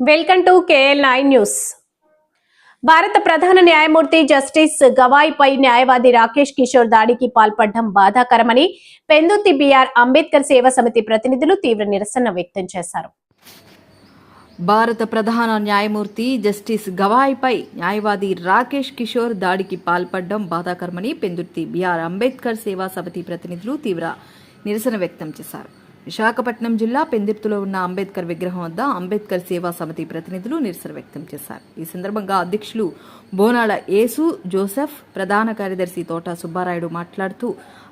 Welcome to KL nine news. భారత ప్రధాన న్యాయమూర్తి జస్టిస్ గవాయిపై న్యాయవాది రాకేష్ కిషోర్ దాడికి పాల్పడడం బాధాకరమని పెందుతి బిఆర్ అంబేద్కర్ సేవా సమితి ప్రతినిధులు తీవ్ర నిరసన వ్యక్తం చేశారు. భారత ప్రధాన న్యాయమూర్తి జస్టిస్ గవాయిపై న్యాయవాది రాకేష్ కిషోర్ దాడికి పాల్పడడం బాధాకరమని పెందుర్తి బిఆర్ అంబేద్కర్ సేవా సమితి ప్రతినిధులు తీవ్ర నిరసన వ్యక్తం చేశారు. విశాఖపట్నం జిల్లా పెందిర్తులో ఉన్న అంబేద్కర్ విగ్రహం వద్ద అంబేద్కర్ సేవా సమితి ప్రతినిధులు నిరసన వ్యక్తం చేశారు. ఈ సందర్భంగా అధ్యక్షులు బోనాల యేసు జోసెఫ్ ప్రధాన కార్యదర్శి తోట సుబ్బారాయుడు మాట్లాడుతూ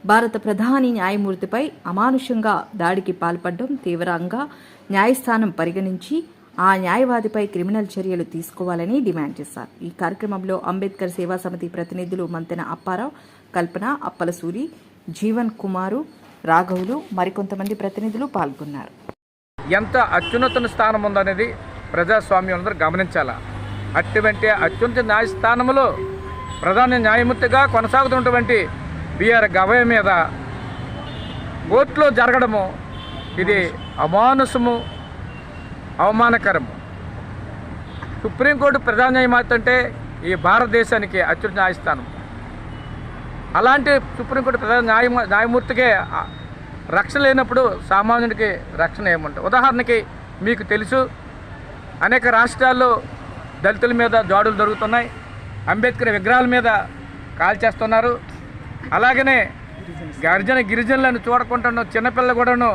భారత ప్రధాని న్యాయమూర్తిపై అమానుషంగా దాడికి పాల్పడడం తీవ్రంగా న్యాయస్థానం పరిగణించి ఆ న్యాయవాదిపై క్రిమినల్ చర్యలు తీసుకోవాలని డిమాండ్ చేశారు. ఈ కార్యక్రమంలో అంబేద్కర్ సేవా సమితి ప్రతినిధులు మంతెన అప్పారావు కల్పన అప్పలసూరి జీవన్ కుమారు రాఘవులు మరికొంతమంది ప్రతినిధులు పాల్గొన్నారు. ఎంత అత్యున్నత స్థానం ఉందనేది ప్రజాస్వామ్యం గమనించాలా? అటువంటి అత్యున్నత న్యాయస్థానంలో ప్రధాన న్యాయమూర్తిగా కొనసాగుతున్నటువంటి బిఆర్ గవయ మీద కోర్టులో జరగడము ఇది అమానుసము అవమానకరము. సుప్రీంకోర్టు ప్రధాన న్యాయమూర్తి అంటే ఈ భారతదేశానికి అత్యున్నత న్యాయస్థానం. అలాంటి సుప్రీంకోర్టు ప్రధాన న్యాయ న్యాయమూర్తికే రక్షణ లేనప్పుడు సామాన్యుడికి రక్షణ ఏముంటుంది ఉదాహరణకి మీకు తెలుసు అనేక రాష్ట్రాల్లో దళితుల మీద దాడులు జరుగుతున్నాయి. అంబేద్కర్ విగ్రహాల మీద కాల్చేస్తున్నారు. అలాగనే గర్జన గిరిజనులను చూడకుండా చిన్నపిల్ల కూడాను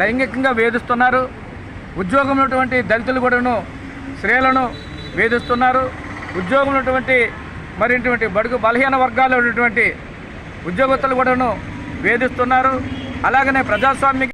లైంగికంగా వేధిస్తున్నారు. ఉద్యోగం ఉన్నటువంటి దళితులు కూడాను స్త్రీలను వేధిస్తున్నారు. ఉద్యోగం ఉన్నటువంటి మరింటువంటి బడుగు బలహీన వర్గాల్లో ఉన్నటువంటి ఉద్యోగస్తులు కూడాను వేధిస్తున్నారు. అలాగనే ప్రజాస్వామ్య